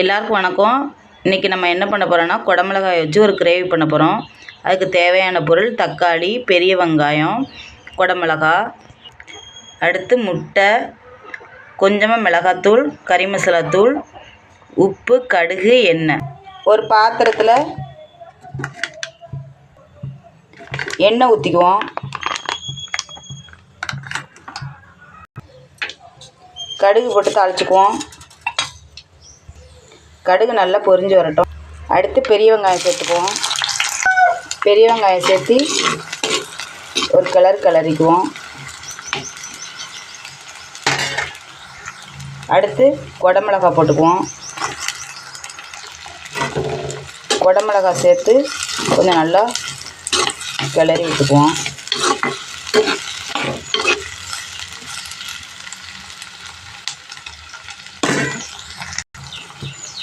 எல்லாருக்கும் வணக்கம். இன்றைக்கி நம்ம என்ன பண்ண போகிறோன்னா குடமிளகாய் வச்சு ஒரு கிரேவி பண்ண போகிறோம் அதுக்கு தேவையான பொருள் தக்காளி பெரிய வெங்காயம் குடமிளகா அடுத்து முட்டை கொஞ்சமாக மிளகாத்தூள் கறி மசாலாத்தூள் உப்பு கடுகு எண்ணெய். ஒரு பாத்திரத்தில் எண்ணெய் ஊற்றிக்குவோம் கடுகு போட்டு தாளிச்சுக்குவோம். கடுகு நல்லா பொரிஞ்சு வரட்டும். அடுத்து பெரிய வெங்காயம் சேர்த்துக்குவோம். பெரிய வெங்காயம் சேர்த்து ஒரு கலர் கலரிக்குவோம். அடுத்து குடமிளகா போட்டுக்குவோம். குடமிளகா சேர்த்து கொஞ்சம் நல்லா கிளறி விட்டுக்குவோம்.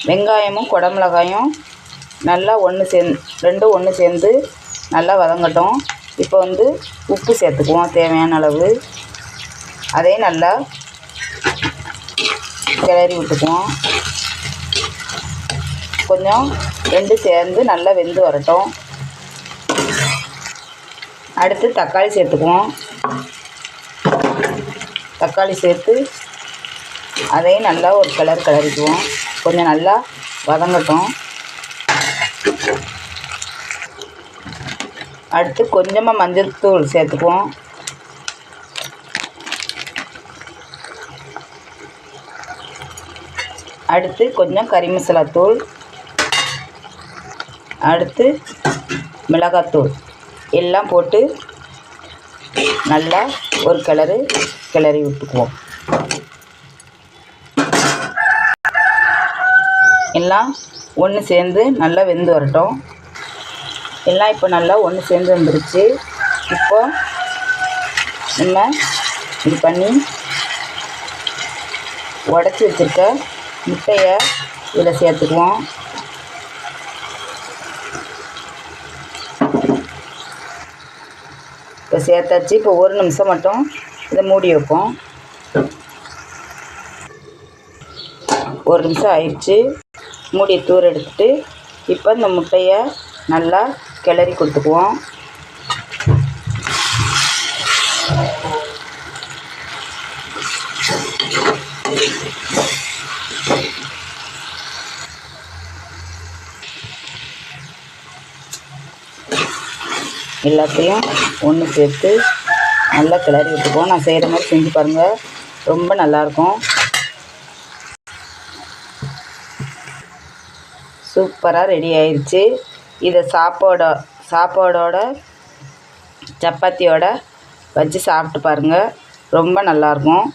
வெங்காயமும் குடமிளகாயும் நல்லா ஒன்று சேர்ந்து ரெண்டும் ஒன்று சேர்ந்து நல்லா வதங்கட்டும். இப்போ வந்து உப்பு சேர்த்துக்குவோம் தேவையான அளவு. அதையும் நல்லா கிளறி விட்டுக்குவோம். கொஞ்சம் ரெண்டு சேர்ந்து நல்லா வெந்து வரட்டும். அடுத்து தக்காளி சேர்த்துக்குவோம். தக்காளி சேர்த்து அதையும் நல்லா ஒரு கலர் கிளறிக்குவோம். கொஞ்சம் நல்லா வதங்கட்டும். அடுத்து கொஞ்சமாக மஞ்சள் தூள் சேர்த்துக்குவோம். அடுத்து கொஞ்சம் கறி மசாலா தூள். அடுத்து மிளகாத்தூள் எல்லாம் போட்டு நல்லா ஒரு கிளறு கிளறி விட்டுக்குவோம். எல்லாம் ஒன்று சேர்ந்து நல்லா வெந்து வரட்டும். எல்லாம் இப்போ நல்லா ஒன்று சேர்ந்து வந்துருச்சு. இப்போ நம்ம இது பண்ணி உடச்சி வச்சுருக்க முட்டையை இதில் சேர்த்துக்குவோம். இப்போ சேர்த்தாச்சு. இப்போ ஒரு நிமிஷம் மட்டும் இதை மூடி வைப்போம். ஒரு நிமிஷம் ஆயிடுச்சு. மூடியை தூர எடுத்துட்டு இப்போ இந்த முட்டையை நல்லா கிளறி கொடுத்துக்குவோம். எல்லாத்தையும் ஒன்று சேர்த்து நல்லா கிளறி விட்டுக்குவோம். நான் செய்கிற மாதிரி செஞ்சு பாருங்கள் ரொம்ப நல்லாயிருக்கும் சூப்பராக ரெடி ஆயிடுச்சு இதை சாப்பாடோ சாப்பாடோட சப்பாத்தியோட வச்சு சாப்பிட்டு பாருங்கள் ரொம்ப நல்லாயிருக்கும்